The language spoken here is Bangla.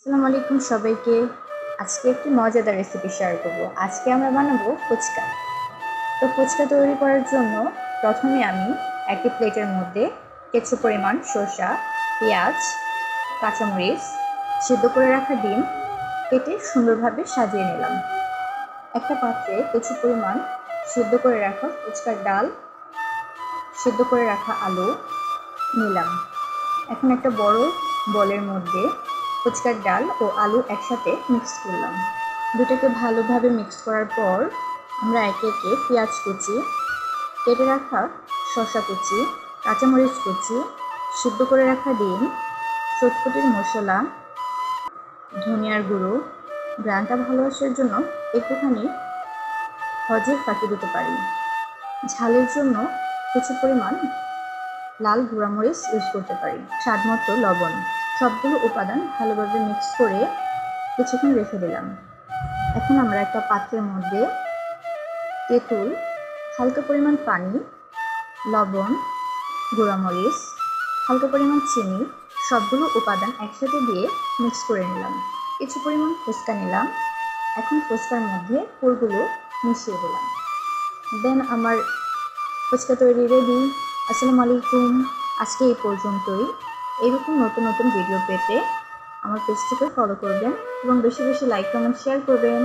আসসালামু আলাইকুম সবাইকে। আজকে একটি মজাদার রেসিপি শেয়ার করব। আজকে আমরা বানাবো ফুচকা। তো ফুচকা তৈরি করার জন্য প্রথমে আমি একটি প্লেটের মধ্যে কিছু পরিমাণ শসা পেঁয়াজ, কাঁচামরিচ সিদ্ধ করে রাখা ডিম কেটে সুন্দরভাবে সাজিয়ে নিলাম। একটা পাত্রে কিছু পরিমাণ সিদ্ধ করে রাখা ফুচকার ডাল, সিদ্ধ করে রাখা আলু নিলাম। এখন একটা বড় বলের মধ্যে ফুচকার ডাল ও আলু একসাথে মিক্স করলাম। দুটোকে ভালোভাবে মিক্স করার পর আমরা একে একে পেঁয়াজ কুচি, কেটে রাখা শসা কুচি, কাঁচামরিচ কুচি, সিদ্ধ করে রাখা ডিম, চটপটির মশলা, ধনিয়ার গুঁড়ো, গ্রানটা ভালোবাসার জন্য একটুখানি হজের ফাঁকি দিতে পারি। ঝালের জন্য কিছু পরিমাণ লাল গুঁড়ামরিচ ইউজ করতে পারি স্বাদ মতো লবণ। সবগুলো উপাদান ভালোভাবে মিক্স করে কিছুক্ষণ রেখে দিলাম। এখন আমরা একটা পাত্রের মধ্যে তেঁতুল, হালকা পরিমাণ পানি, লবণ, গুঁড়ামরিচ, হালকা পরিমাণ চিনি, সবগুলো উপাদান একসাথে দিয়ে মিক্স করে নিলাম। কিছু পরিমাণ ফুচকা নিলাম। এখন ফুচকার মধ্যে পুরগুলো মিশিয়ে দিলাম। দেন আমার ফুচকা তৈরি রেডি আসসালামু আলাইকুম। আজকে এই পর্যন্তই। এরকম নতুন নতুন ভিডিও পেতে আমার পেজটিকে ফলো করবেন এবং বেশি বেশি লাইক কমেন্ট শেয়ার করবেন।